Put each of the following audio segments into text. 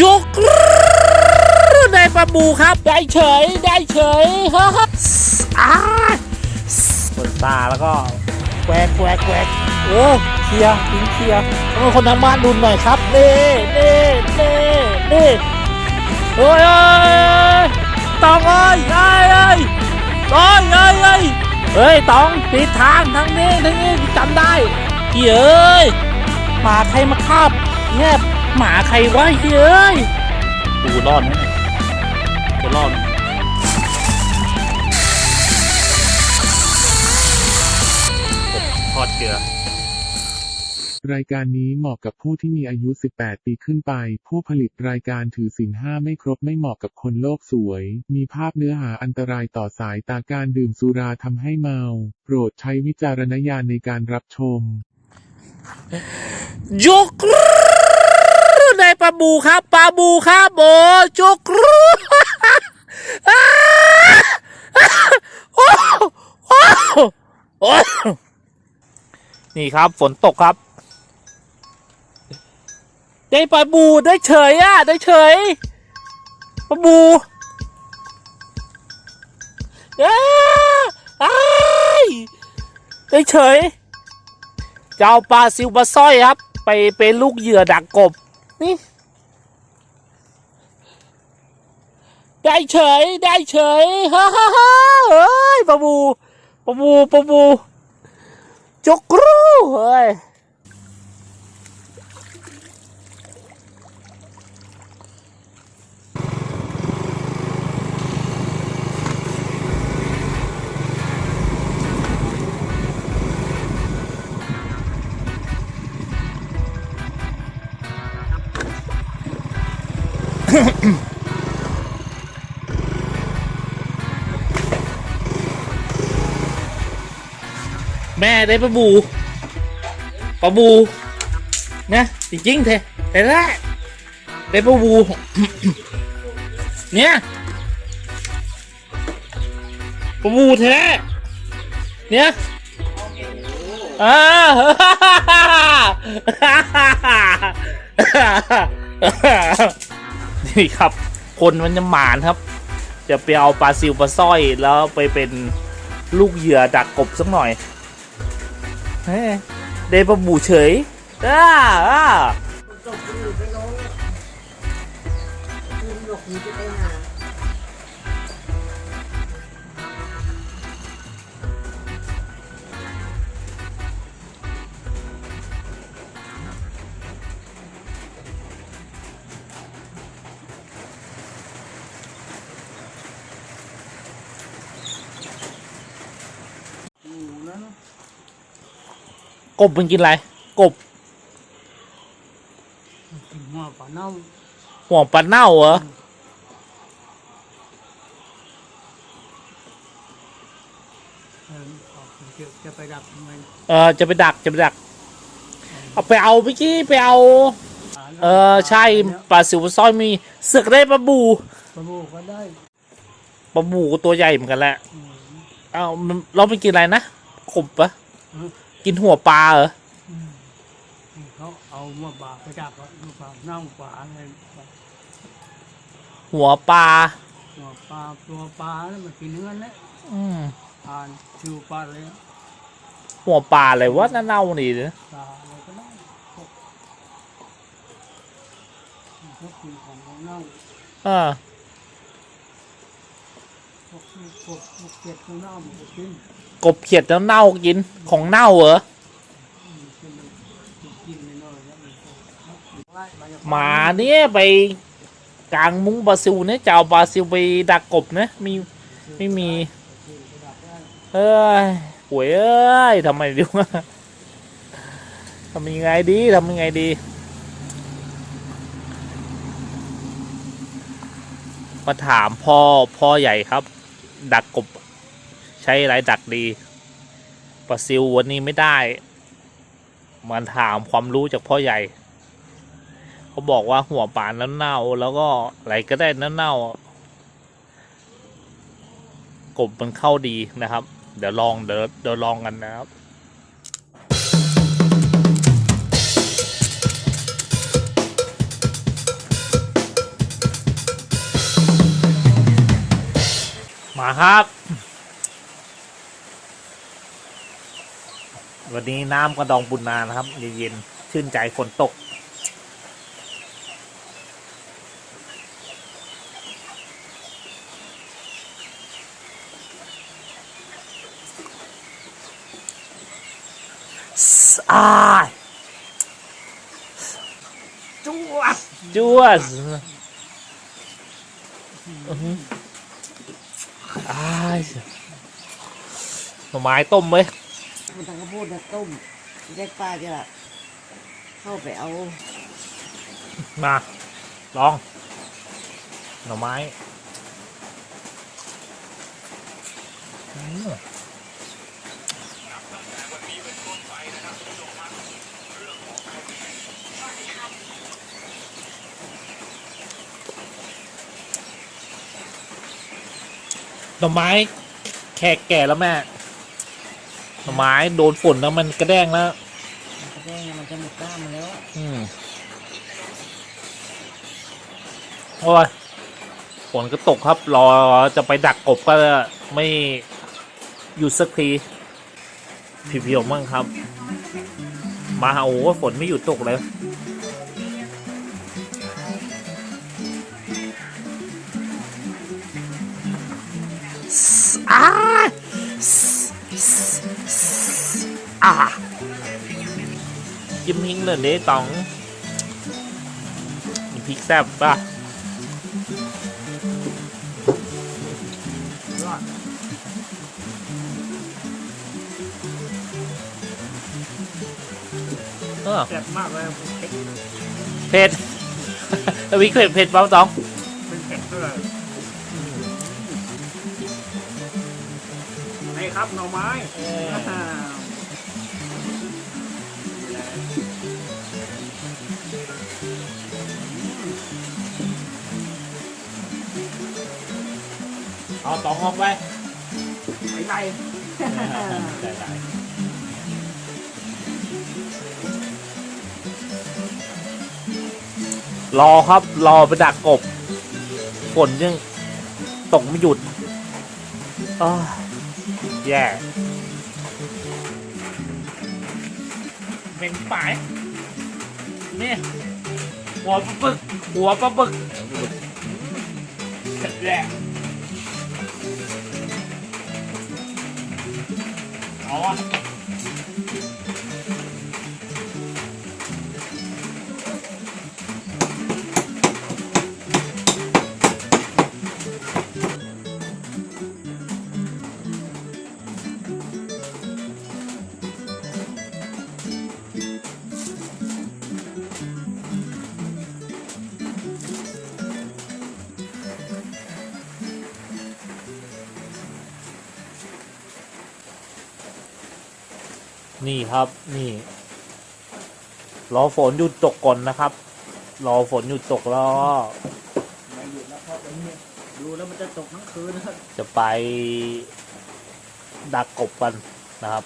ยกได้ปลาบูครับ ได้เฉยได้เฉยฮ่าฮ่าอ่าเปิดตาแล้วก็แควกแควกแควกเออเคลียร์ทิ้งเคลียร์ต้องคนทางบ้านดูหน่อยครับเน่เน่เน่เน่โอ้ยยตองเอ้ยเอ้ยเอ้ยตองเอ้ยเอ้ยเฮ้ยตองผิดทางทางนี้ทางนี้จำได้เฮ้ยเอ้ยหมาใครมาคาบเนี่ย หมาใครวะเฮ้ยเอ้ยกูรอดไหมเนี่ยจะรอดไหมทอดเกลือ รายการนี้เหมาะกับผู้ที่มีอายุ 18 ปีขึ้นไป ผู้ผลิตรายการถือศีลห้าไม่ครบไม่เหมาะกับคนโลกสวย มีภาพเนื้อหาอันตรายต่อสายตาการดื่มสุราทำให้เมา โปรดใช้วิจารณญาณในการรับชม ยกได้ ปลาบูครับปลาบูครับโอ้ยกโอ้โอ้โอ้นี่ครับฝนตกครับ ได้ปลาบูได้เฉยอะได้เฉยปลาบูอ้าอ้ยได้เฉยจะเอาปลาซิวปลาสร้อยครับ ไปเป็นลูกเหยื่อดักกบ นี่ ได้เฉย ได้เฉยฮ่าฮ่าฮ่าเฮ้ยปะบูปะบูปะบูจกกรูเฮ้ย แม่ได้ปลาบูปลาบูนะจริงๆเทแต่แรกได้ปลาบูเนี่ยปลาบูแท้เนี่ยอ่านี่ครับ คนมันจะหมานครับ จะไปเอาปลาซิวปลาสร้อยแล้วไปเป็นลูกเหยื่อดักกบสักหน่อย เฮ้ยได้ปลาบูเฉยอ้าอ้าก บมันกินอะไร กบกินหัวปลาเน่าห่วงปลาเน่าเหรอ เออออกจะจะไปดับมันเออจะไปดักจะไปดัก เอาไปเอาเมื่อกี้ไปเอาปลาน่าเออใช่ปลาซิวปลาสร้อยมีเสือกได้ปลาบูปลาบูก็ได้ปลาบูก็ตัวใหญ่เหมือนกันแหละอืม เอามันเราไปกินอะไรนะขมปะอืม กินหัวปลาเหรอเขาเอามาบากไปดับอะลูกปลาเน่าปลาอะไรหัวปลาหัวปลาตัวปลาแล้วมันกินเนื้อเนี่ยอืมอ่านชิวปลาเลยหัวปลาอะไรวะน่าเน่านี่เนอะปลาอะไรก็ได้พวกกินของเน่าอ่า กพวกพวกเก็ดของเน่ามันก็กินกบเขียดแล้วเน่ากินของเน่าเหรออืมกินกินไม่น้อยแล้วมันก็ไล่มาจากหมาเนี่ยไปกลางมุ้งบราซิลเนี่ยจะเอาบราซิลไปดักกบนะมีไม่มีเอ้ยหวยเอ้ยทำไมดีวะทำยังไงดีทำยังไงดี มาถามพ่อพ่อใหญ่ครับ ดักกบ ใช้อะไรดักดีปลาซิววันนี้ไม่ได้มาถามความรู้จากพ่อใหญ่เขาบอกว่าหัวป่านแล้ำเน่าแล้วก็อะไรก็ได้น้ำเน่ากบมันเข้าดีนะครับ เดี๋ยวลองเดี๋ยวเดี๋ยวลองกันนะครับ มาครับ วันนี้น้ำกระดองบุญนานะครับเย็นๆชื่นใจฝนตกสอายจวดจวดอื้อหือ อายหน่อไม้ต้มไหมมันทางข้าวโพดนะต้มแยกป้าจะเข้าไปเอา มา ลอง หน่อไม้อืม หน่อไม้แขกแก่แล้วแม่หน่อไม้โดนฝนแล้วมันกระแด้งแล้ว มันก็ได้ไงมันจะหมดก้ามมาแล้วอะอืมโอ้ยฝนก็ตกครับ รอจะไปดักกบก็ไม่หยุดสักทีผิวๆมั่งครับ มาโอ้โหฝนไม่หยุดตกเลย อ้าอ่าจิ้มหิ้งเลยเด้ตองมีพริกแซ่บป่ะยอดเออแซ่บมากเลยเผ็ดเผ็ดแล้ววิเผ็ดเผ็ดเปล่าตอง ครับหน่อไม้อ่าเอาตองออกไปไอ้ไรรอครับ รอไปดักกบฝนยังตกไม่หยุดอ้าว แย่เป็นปลายนี่หัวปลาบึก หัวปลาบึกแย่เอาวะ นี่ครับนี่รอฝนหยุดตกก่อนนะครับ รอฝนหยุดตกแล้วก็ไม่หยุดแล้วครับวันนี้ดูแล้วมันจะตกทั้งคืนนะครับจะไปดักกบกันนะครับ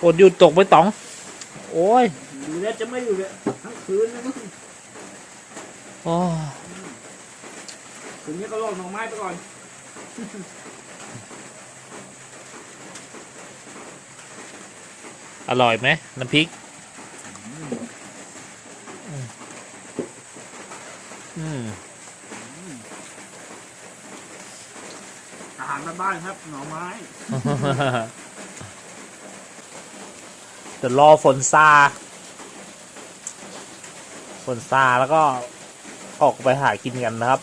ฝนหยุดตกไปตอง โอ้ยดูแล้วจะไม่อยู่เลยทั้งคืนนะมึงโอ้ยคืนนี้ก็ลอกหน่อไม้ไปก่อน อร่อยไหมน้ำพริก อืมอาหารบ้านๆครับ หน่อไม้ เดี๋ยวรอฝนซา ฝนซาแล้วก็ออกไปหากินกันนะครับ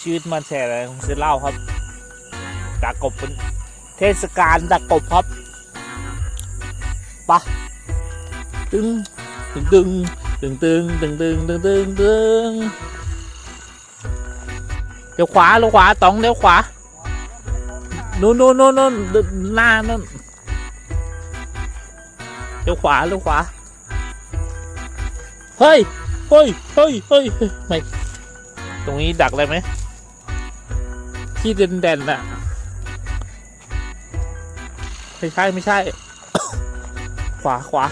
ชีวิตมันแชร์อะไรซื้อเหล้าครับดักกบเป็นเทศกาลดักกบครับปะตึงตึงตึงตึงตึงตึงตึงตึงตึงตึงเดี๋ยวขวาเดี๋ยวขวาตองเดี๋ยวขวานู่นนู่นนู่นนู่นหน้านู่นเดี๋ยวขวาเดี๋ยวขวาเฮ้ยเฮ้ยเฮ้ยเฮ้ยไม่ตรงนี้ดักเลยไหม ที่เด่นเด่นะไม่ใช่ไม่ใช่ ขวาขวา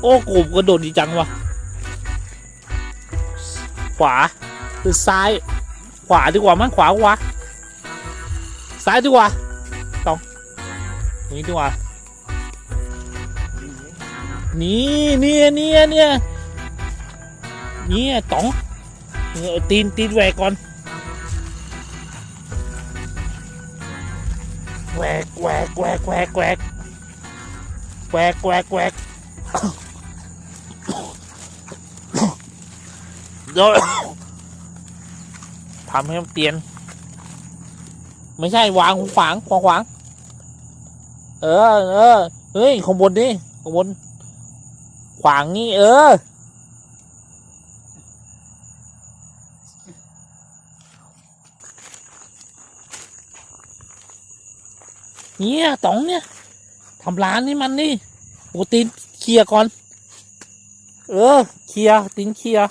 โอ้กูกระโดดดีจังวะขวาหรือซ้าย ขวาดีกว่ามั้งขวาขวาซ้ายดีกว่าตองตรงนี้ดีกว่านี่เนี่ยเนี่ยเนี่ยเนี่ยตองเนี่ยเอตีนตีนแหวกก่อน แหวกแหวกแหวกแหวกแหวกแหวกแหวกเดี๋ยวทำให้มันเปลี่ยน ไม่ใช่วางขวางขวางขวางเออเออเฮ้ยข้างบนนี่ข้างบนขวางนี่เออ เนี่ยต๋องเนี่ยทำร้านนี่มันนี่โอ้ตีนเคลียร์ก่อน เออเคลียร์ตีนเคลียร์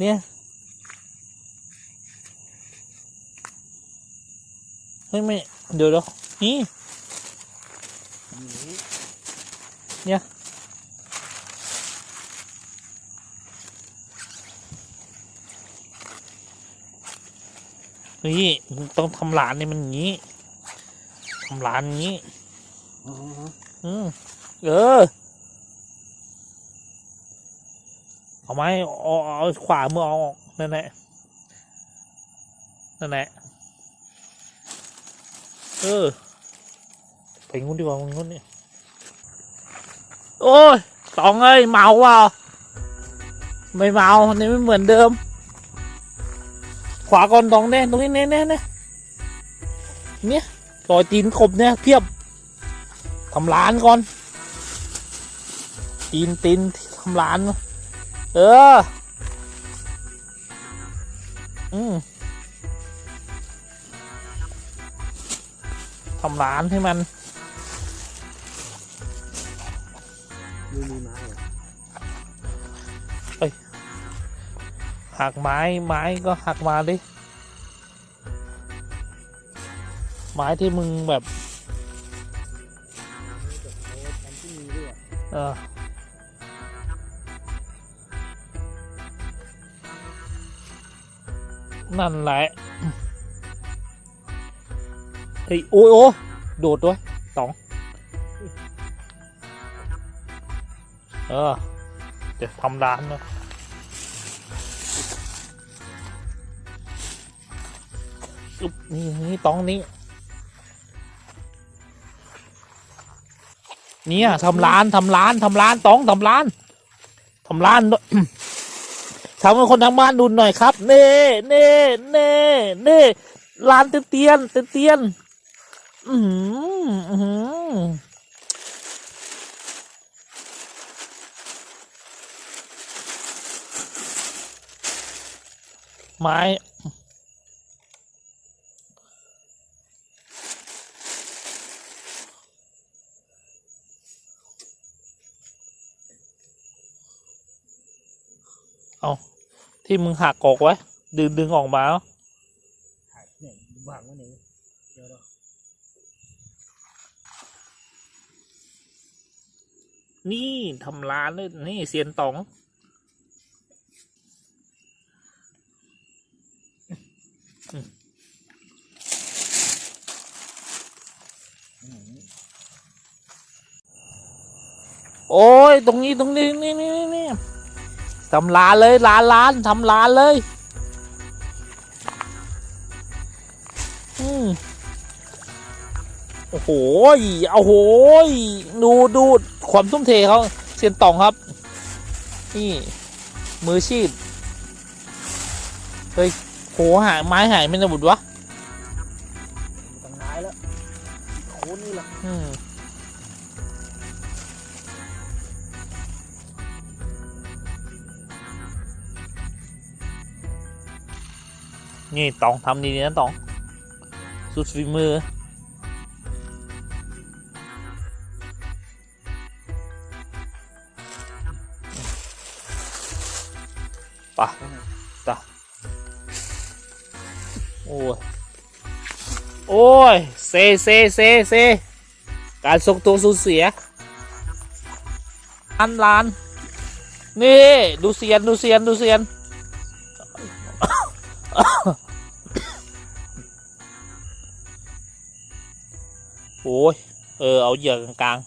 เนี่ยเฮ้ยไม่เดี๋ยวเดี๋ยวนี่เฮ้ยมึงต้องทำร้านนี่มันอย่างนี้ ร้านอย่างนี้อ๋ออืมเออ เอาไม้เอาเอาเอาขวามือเอาออกนั่นแหละนั่นแหละเออ ไปงุ้นดีกว่าไปงุ้นนี่โอ้ยตองเอ้ยเมาเปล่าไม่เมาอันนี้ไม่เหมือนเดิม ขวาก่อนตองเน่ตรงนี้เน่เน่เน่เนี่ย รอยตีนขบเนี่ยเพียบทำร้านก่อน ตีนตีนทำร้าน เออ อืมทำร้านให้มันไม่มีไม้เหรอหักไม้ไม้ก็หักมาดิ ม้ที่มึงแบบเออนั่นแหละเฮ้ยโอ้ยโอ้โดดด้วยสองเออเดี๋ยวทำร้านนะอึ๊บนี่นี่ตองนี้ เนี่ยทำร้านทำร้านทำร้านต้องทำร้านทำร้านทำให้คนทางบ้านดูหน่อยครับ เน่เน่เน่เน่ร้านเตียนเตียนเตียนอือหืออื้อหือไม้ เอาที่มึงหักออกไว้ ดึงดึงออกมาเอาเนี่ยวางไว้ไหนเดี๋ยวเรานี่ทำร้านเลยนี่เซียนต๋อง โอ้ย ตรงนี้ ตรงนี้ นี่นี่นี่นี่ ทำร้านเลยร้านร้านทำร้านเลย อืมโอ้โหโอ้โหยดูดูความทุ่มเทเขาเซียนตองครับ นี่ มือชีพเฮ้ยโหหายไม้หายไม่นะบุตรวะ นี่ตองทำดีๆนะตอง สุดฝีมือ ปะตะโอ้ย โอ้ย เซ เซ เซ เซ การทรงตัวสูญเสีย อันลาน นี่ ดูเซียน ดูเซียน ดูเซียน โอ้ย เออ เอาเหยื่อกลาง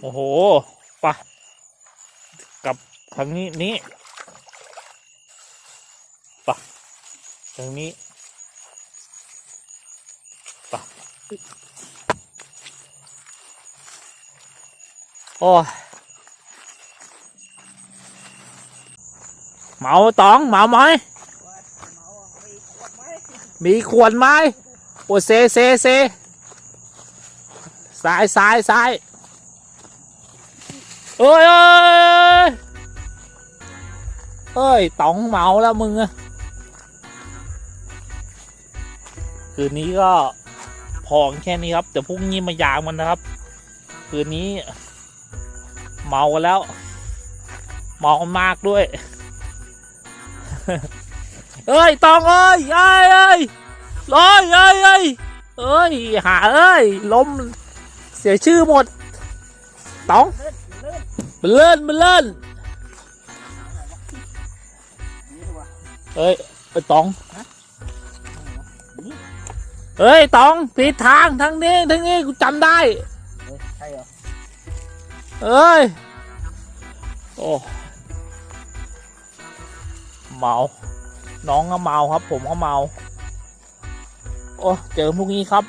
โอ้โหปะกับทางนี้นี้ปะทางนี้ปะโอ้ยเมาตองเมาไหม มีขวดไหมโอ้เซเซเซซ้ายซ้ายซ้ายเอ้ยเอ้ยเอ้ยต๋องเมาแล้วมึงอะคืนนี้ก็พอแค่นี้ครับ แต่พรุ่งนี้มายางมันนะครับ คืนนี้เมากันแล้ว เมากันมากด้วย เอ้ยตองเอ้ยเอ้ยเอ้ยเอ้ยเอ้ยเอ้ยเอ้ยหาเอ้ยล้มเสียชื่อหมดตองมันเล่นมันเล่นเอ้ยไอ้ตองเอ้ยตองผิดทางทางนี้ทางนี้กูจำได้ใช่เหรอเอ้ยโอ้เมา น้องก็เมาครับ ผมก็เมา โอ้เจอพวกนี้ครับ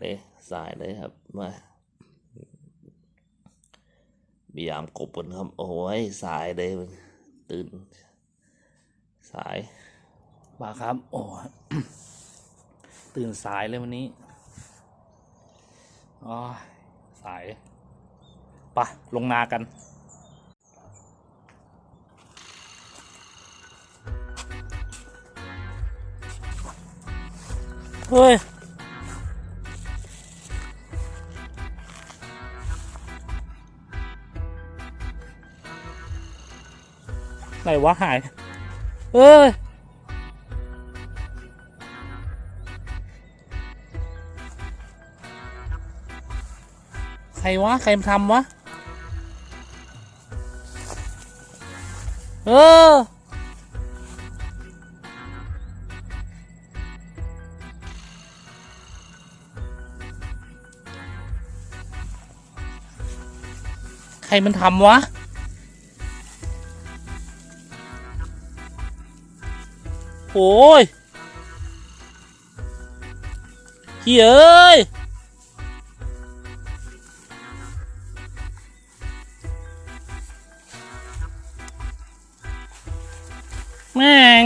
เลยสายเลยครับมาพยายามกบกันครับ โอ้ยสายเลยมึงตื่น สายมาครับ โอ้ตื่นสายเลยวันนี้อ๋อสายปะลงนากันเฮ้ย ไหนวะหาย เอ้ยใครวะ ใครทำวะ เออ ใครมันทำวะ โอ้ยเฮ้ยเอ้ยแม่ง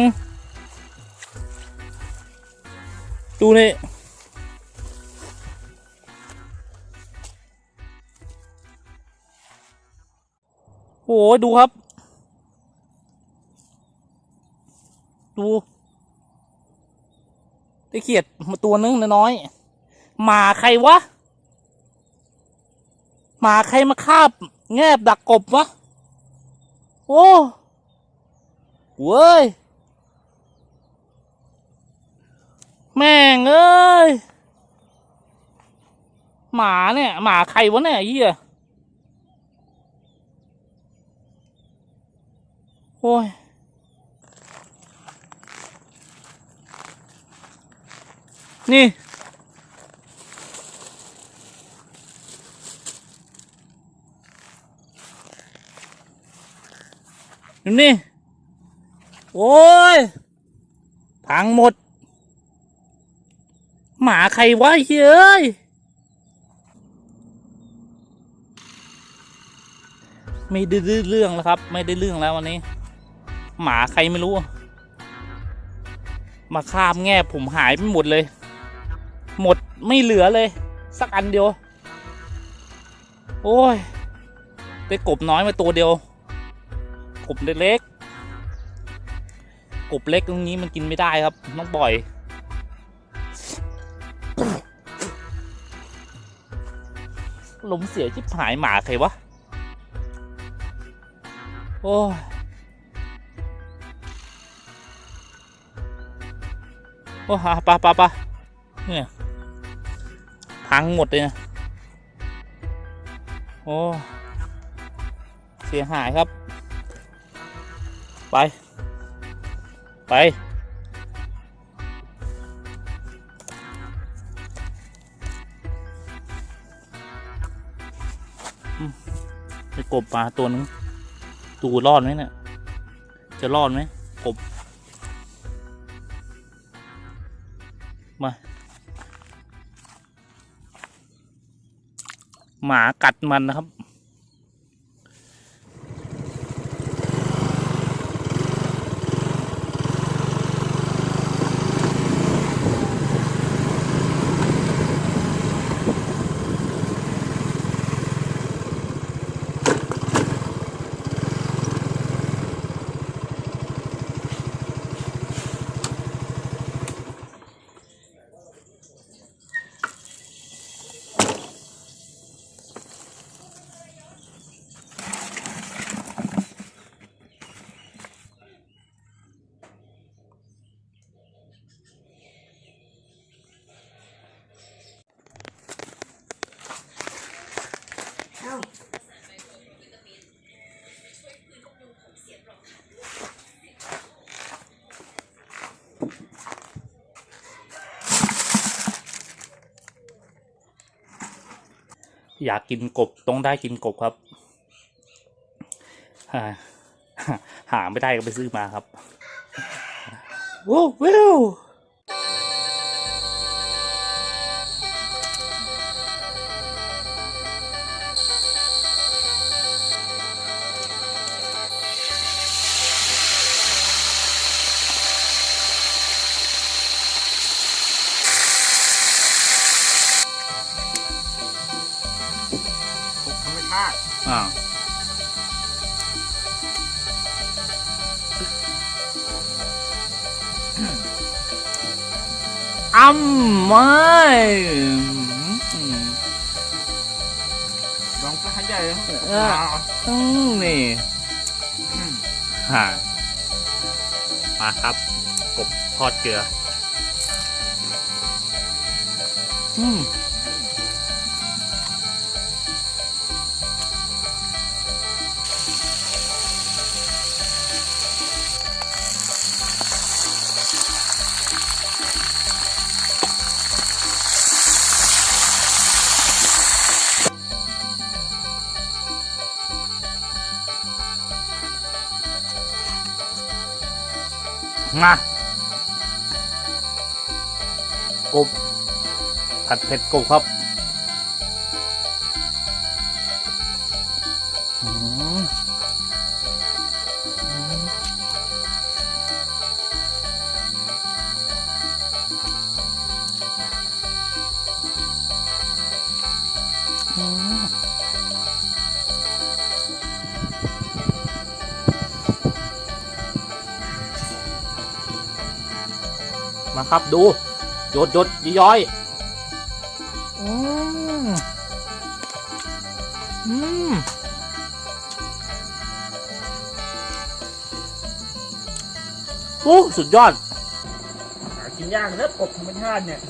ดูนี่โอ้ยดูครับ ดู ได้เขียดมาตัวนึงน้อยหมาใครวะหมาใครมาคาบ แงบดักกบวะ โอ้เว้ย แม่งเอ้ย หมาเนี่ย หมาใครวะเนี่ยเหี้ยโอ้ย นี่ นี่ โอ้ย พังหมด หมาใครวะเฮ้ยเอ้ย ไม่ได้เรื่องแล้วครับ ไม่ได้เรื่องแล้ววันนี้ หมาใครไม่รู้ มาคาบแง่ผมหายไปหมดเลย หมดไม่เหลือเลย สักอันเดียว โอ้ย ได้กบน้อยมาตัวเดียว กบเล็กกบเล็กตรงนี้มันกินไม่ได้ครับต้องปล่อย ลมเสียชิบหายหมาใครวะ โอ้ยโอ้หาปะปะปะเนี่ย พังหมดเลยนะ โอ้ เสียหายครับ ไป ไป ไปกบมาตัวนึง ตูรอดไหมเนี่ย จะรอดไหมกบ มา หมากัดมันนะครับ อยากกินกบต้องได้กินกบครับ หาไม่ได้ก็ไปซื้อมาครับว้ว อ้ำไม่ลองไปให้ใหญ่เลยเอออืมนี่ฮะมาครับกบทอดเกลือ อืมม ผัดเผ็ดกบครับมอืมอืมมาครับดูหยดหยดย้อย โอ้สุดยอด หากินยากนะกบธรรมชาติเนี่ย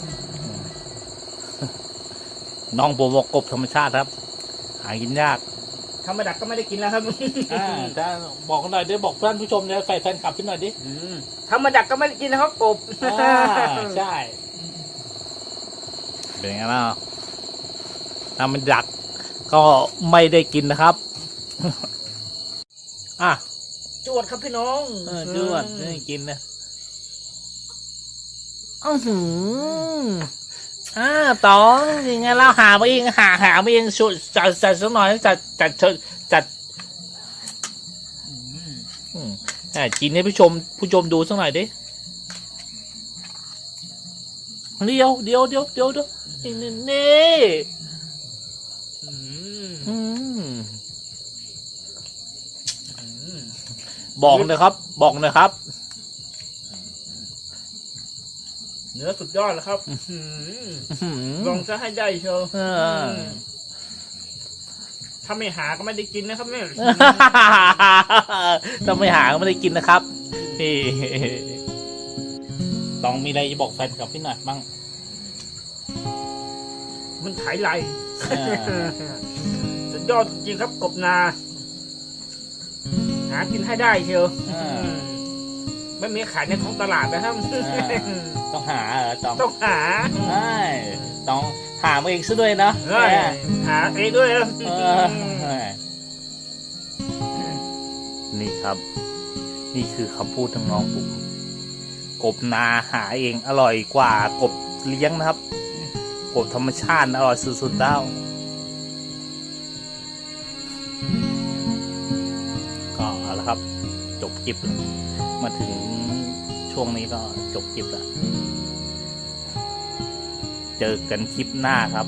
น้องโบบอกกบธรรมชาติครับ หากินยากธรรมดักก็ไม่ได้กินแล้วครับอ่าจะบอกกันหน่อยได้บอกเพื่อนผู้ชมเนี่ยแฟนแฟนคลับขึ้นหน่อยดิอืมธรรมดักก็ไม่ได้กินนะครับกบอ่าใช่ เป็นไงล่ะถ้ามันดักก็ไม่ได้กินนะครับ อะ จวดครับพี่น้องเออจวดไม่ได้กินนะอือหืออ่าตองยังไงเราหามาเองหาหามาเองชุดจัดจัดสักหน่อยจัดจัดจัดจัดอืมอ่ากินให้ผู้ชมผู้ชมดูสักหน่อยดิเดียวเดียวเดียวเดียวเดียวนี่นี่นี่อืม อืม ม บอกเลยครับ บอกเลยครับ เนื้อสุดยอดแล้วครับอื้อหือลองจะให้ได้เชียวเออถ้าไม่หาก็ไม่ได้กินนะครับเนี่ยถ้าไม่หาก็ไม่ได้กินนะครับนี่ต้องมีอะไรจะบอกแฟนกับพี่หน่อยบ้าง มันไถไหลเออสุดยอดจริงครับกบนา หากินให้ได้เชียวเออไม่มีขายในท้องตลาดนะครับต้องหาเหรอต้องต้องหาใช่ต้องหามาเองซะด้วยนะเฮ้ยหาเองด้วยนะเออนี่ครับ นี่คือคำพูดทางน้องผมกบนาหาเองอร่อยกว่ากบเลี้ยงนะครับ กบธรรมชาติอร่อยสุดๆแล้ว ครับ จบคลิปแล้วมาถึงช่วงนี้ก็จบคลิปแล้ว เจอกันคลิปหน้าครับ